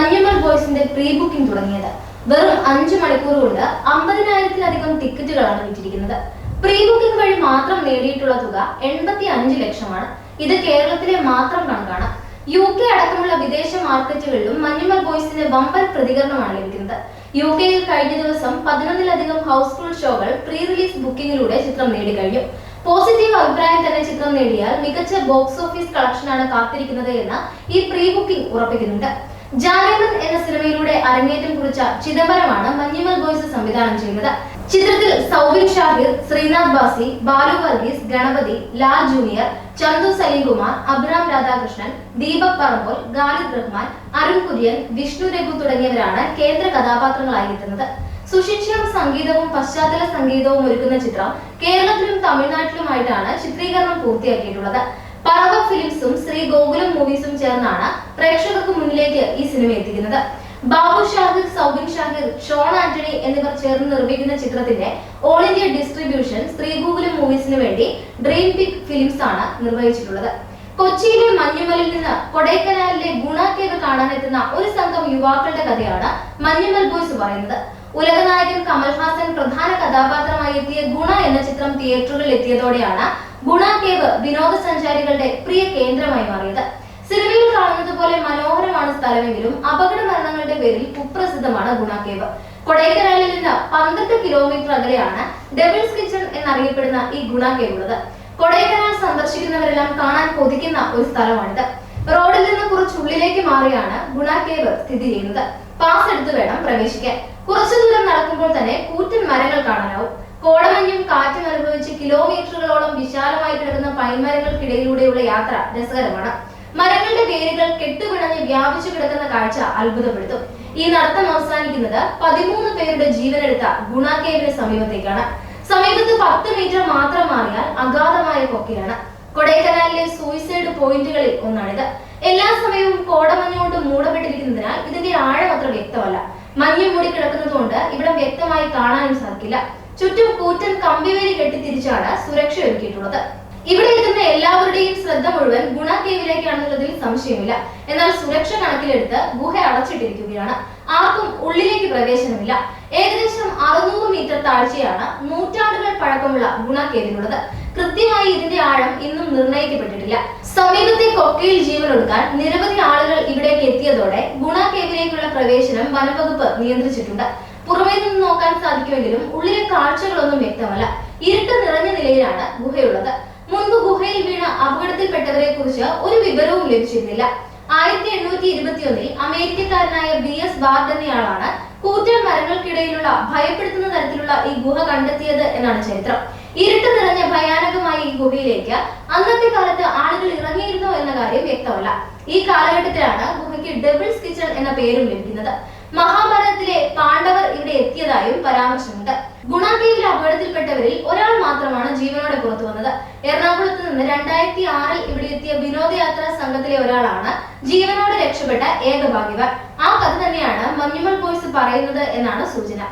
Manjummel ബോയ്സിന്റെ pre booking തുടങ്ങിയത്. വെറും അഞ്ചു മണിക്കൂർ കൊണ്ട് അമ്പതിനായിരത്തിലധികം ടിക്കറ്റുകളാണ് വിറ്റിരിക്കുന്നത്. പ്രീ ബുക്കിംഗ് വഴി മാത്രം നേടിയിട്ടുള്ള തുക എൺപത്തി അഞ്ച് ലക്ഷമാണ്. ഇത് കേരളത്തിലെ മാത്രം കണക്കാണ്. യു കെ അടക്കമുള്ള വിദേശ മാർക്കറ്റുകളിലും മഞ്ഞുമൽ ബോയ്സിന് വമ്പൻ പ്രതികരണമാണ് ലഭിക്കുന്നത്. യു കെയിൽ കഴിഞ്ഞ ദിവസം പതിനൊന്നിലധികം ഹൗസ്ഫുൾ ഷോകൾ പ്രീ റിലീസ് ബുക്കിംഗിലൂടെ ചിത്രം നേടിക്കഴിഞ്ഞു. പോസിറ്റീവ് അഭിപ്രായം തന്നെ ചിത്രം നേടിയാൽ മികച്ച ബോക്സ് ഓഫീസ് കളക്ഷനാണ് കാത്തിരിക്കുന്നത് എന്ന് ഈ പ്രീ ബുക്കിംഗ് ഉറപ്പിക്കുന്നുണ്ട്. ജാനകൻ എന്ന സിനിമയിലൂടെ അരങ്ങേറ്റം കുറിച്ച ചിദംബരമാണ് മഞ്ഞുമൽ ബോയ്സ് സംവിധാനം ചെയ്യുന്നത്. ചിത്രത്തിൽ സൗബിൻ ഷാഹിർ ശ്രീനാഥ് ബാസി ബാലു വർഗീസ് ഗണപതി ലാൽ ജൂനിയർ ചന്തു സലീംകുമാർ അബ്രാം രാധാകൃഷ്ണൻ ദീപക് പറമ്പോൾ ഗാലിദ് റഹ്മാൻ അരുൺ കുര്യൻ വിഷ്ണു രഘു തുടങ്ങിയവരാണ് കേന്ദ്ര കഥാപാത്രങ്ങളായി എത്തുന്നത്. സുശിക്ഷം സംഗീതവും പശ്ചാത്തല സംഗീതവും ഒരുക്കുന്ന ചിത്രം കേരളത്തിലും തമിഴ്നാട്ടിലുമായിട്ടാണ് ചിത്രീകരണം പൂർത്തിയാക്കിയിട്ടുള്ളത്. പറവ ഫിലിംസും ശ്രീ ഗോകുലം മൂവീസും ചേർന്നാണ് പ്രേക്ഷകർക്ക് മുന്നിലേക്ക് ഈ സിനിമ എത്തിക്കുന്നത്. ബാബു ഷാഹിർ സൗബിൻ ഷാഹിർ ഷോൺ ആന്റണി എന്നിവർ ചേർന്ന് നിർമ്മിക്കുന്ന ചിത്രത്തിന്റെ all India distribution Sree Gokulam മൂവീസിന് വേണ്ടി ഡ്രീം പിക് ഫിലിംസ് ആണ് നിർവഹിച്ചിട്ടുള്ളത്. കൊച്ചിയിലെ മഞ്ഞുമലിൽ നിന്ന് കൊടൈക്കനാലിലെ ഗുണ കാണാനെത്തുന്ന ഒരു സംഘം യുവാക്കളുടെ കഥയാണ് മഞ്ഞുമൽ ബോയ്സ് പറയുന്നത്. ഉലകനായകൻ കമൽഹാസൻ പ്രധാന കഥാപാത്രമായി എത്തിയ ഗുണ എന്ന ചിത്രം തിയേറ്ററുകളിൽ എത്തിയതോടെയാണ് ഗുണ കേവ് വിനോദസഞ്ചാരികളുടെ പ്രിയ കേന്ദ്രമായി മാറിയത്. സിനിമയിൽ കാണുന്നത് പോലെ മനോഹരമാണ് സ്ഥലമെങ്കിലും അപകട മരണങ്ങളുടെ പേരിൽ കുപ്രസിദ്ധമാണ് ഗുണ കേവ് കൊടൈക്കനാലിൽ നിന്ന് പന്ത്രണ്ട് കിലോമീറ്റർ അകലെയാണ് ഡെബിൾസ് കിച്ചൺ എന്നറിയപ്പെടുന്ന ഈ ഗുണ കേവ് ഉള്ളത്. കൊടൈക്കനാൽ സന്ദർശിക്കുന്നവരെല്ലാം കാണാൻ കൊതിക്കുന്ന ഒരു സ്ഥലമാണിത്. റോഡിൽ നിന്ന് കുറച്ചുള്ളിലേക്ക് മാറിയാണ് ഗുണ കേവ് സ്ഥിതി ചെയ്യുന്നത്. പാസ് എടുത്തു വേണം പ്രവേശിക്കാൻ. കുറച്ചു ദൂരം നടക്കുമ്പോൾ തന്നെ കൂറ്റൻ മരങ്ങൾ കാണാനാവും. കോടമഞ്ഞും കാറ്റും അനുഭവിച്ച് കിലോമീറ്ററുകളോളം വിശാലമായി കിടക്കുന്ന പൈൻമരങ്ങൾക്കിടയിലൂടെയുള്ള യാത്ര രസകരമാണ്. മരങ്ങളുടെ വേരുകൾ കെട്ടുപിണഞ്ഞ് വ്യാപിച്ചു കിടക്കുന്ന കാഴ്ച അത്ഭുതപ്പെടുത്തും. ഈ നടത്തം അവസാനിക്കുന്നത് പതിമൂന്ന് പേരുടെ ജീവനെടുത്ത ഗുണ കേവിന് സമീപത്തേക്കാണ്. സമീപത്ത് പത്ത് മീറ്റർ മാത്രം മാറിയാൽ അഗാധമായ കൊക്കയാണ് കൊടൈക്കനാലിലെ സൂയിസൈഡ് പോയിന്റുകളിൽ ഒന്നാണിത്. എല്ലാ സമയവും കോടമഞ്ഞുകൊണ്ട് മൂടപ്പെട്ടിരിക്കുന്നതിനാൽ ഇതിന്റെ ആഴം അത്ര വ്യക്തമല്ല. മഞ്ഞ് മൂടി കിടക്കുന്നതുകൊണ്ട് ഇവിടം വ്യക്തമായി കാണാനും സാധിക്കില്ല. ചുറ്റും കൂറ്റൻ കമ്പിവേലി കെട്ടിത്തിരിച്ചാണ് സുരക്ഷ ഒരുക്കിയിട്ടുള്ളത് ഇവിടെ എത്തുന്ന എല്ലാവരുടെയും ശ്രദ്ധ മുഴുവൻ ഗുണ കേവിലേക്കാണെന്നുള്ളതിൽ സംശയമില്ല. എന്നാൽ സുരക്ഷ കണക്കിലെടുത്ത് ഗുഹ അടച്ചിട്ടിരിക്കുകയാണ്. ആർക്കും ഉള്ളിലേക്ക് പ്രവേശനമില്ല. ഏകദേശം അറുന്നൂറ് മീറ്റർ താഴ്ചയാണ് നൂറ്റാണ്ടുകൾ പഴക്കമുള്ള ഗുണ കേവിനുള്ളത് കൃത്യമായി ഇതിന്റെ ആഴം ഇന്നും നിർണയിക്കപ്പെട്ടിട്ടില്ല സമീപത്തെ കൊക്കയിൽ ജീവനൊടുക്കാൻ നിരവധി ആളുകൾ ഇവിടേക്ക് എത്തിയതോടെ ഗുണ കേവിലേക്കുള്ള പ്രവേശനം വനംവകുപ്പ് നിയന്ത്രിച്ചിട്ടുണ്ട്. പുറമേ നിന്ന് നോക്കാൻ സാധിക്കുമെങ്കിലും ഉള്ളിലെ കാഴ്ചകളൊന്നും വ്യക്തമല്ല. ഇരുട്ട് നിറഞ്ഞ നിലയിലാണ് ഗുഹയുള്ളത്. മുൻപ് ഗുഹയിൽ വീണ അപകടത്തിൽപ്പെട്ടവരെ കുറിച്ച് ഒരു വിവരവും ലഭിച്ചിരുന്നില്ല. ആയിരത്തി എണ്ണൂറ്റി ഇരുപത്തിയൊന്നിൽ അമേരിക്കക്കാരനായ ബി എസ് ബാർഡ് എന്നയാളാണ് കൂറ്റൻ മരങ്ങൾക്കിടയിലുള്ള ഭയപ്പെടുത്തുന്ന തരത്തിലുള്ള ഈ ഗുഹ കണ്ടെത്തിയത് എന്നാണ് ചരിത്രം. ഇരുട്ട് നിറഞ്ഞ ഭയാനകമായ ഈ ഗുഹയിലേക്ക് അന്നത്തെ കാലത്ത് ആളുകൾ ഇറങ്ങിയിരുന്നോ എന്ന കാര്യം വ്യക്തമല്ല. ഈ കാലഘട്ടത്തിലാണ് ഗുഹയ്ക്ക് ഡബിൾസ് കിച്ചൺ എന്ന പേരും ലഭിക്കുന്നത്. മഹാഭാരതത്തിലെ പാണ്ഡവർ ഇവിടെ എത്തിയതായും പരാമർശമുണ്ട്. ഗുണാകേവിലെ അപകടത്തിൽപ്പെട്ടവരിൽ ഒരാൾ മാത്രമാണ് ജീവനോടെ പുറത്തു വന്നത്. എറണാകുളത്ത് നിന്ന് രണ്ടായിരത്തി ആറിൽ ഇവിടെ എത്തിയ വിനോദയാത്രാ സംഘത്തിലെ ഒരാളാണ് ജീവനോടെ രക്ഷപ്പെട്ട ഏക ആ കഥ തന്നെയാണ് മഞ്ഞുമൽ ബോയ്സ് പറയുന്നത് എന്നാണ് സൂചന.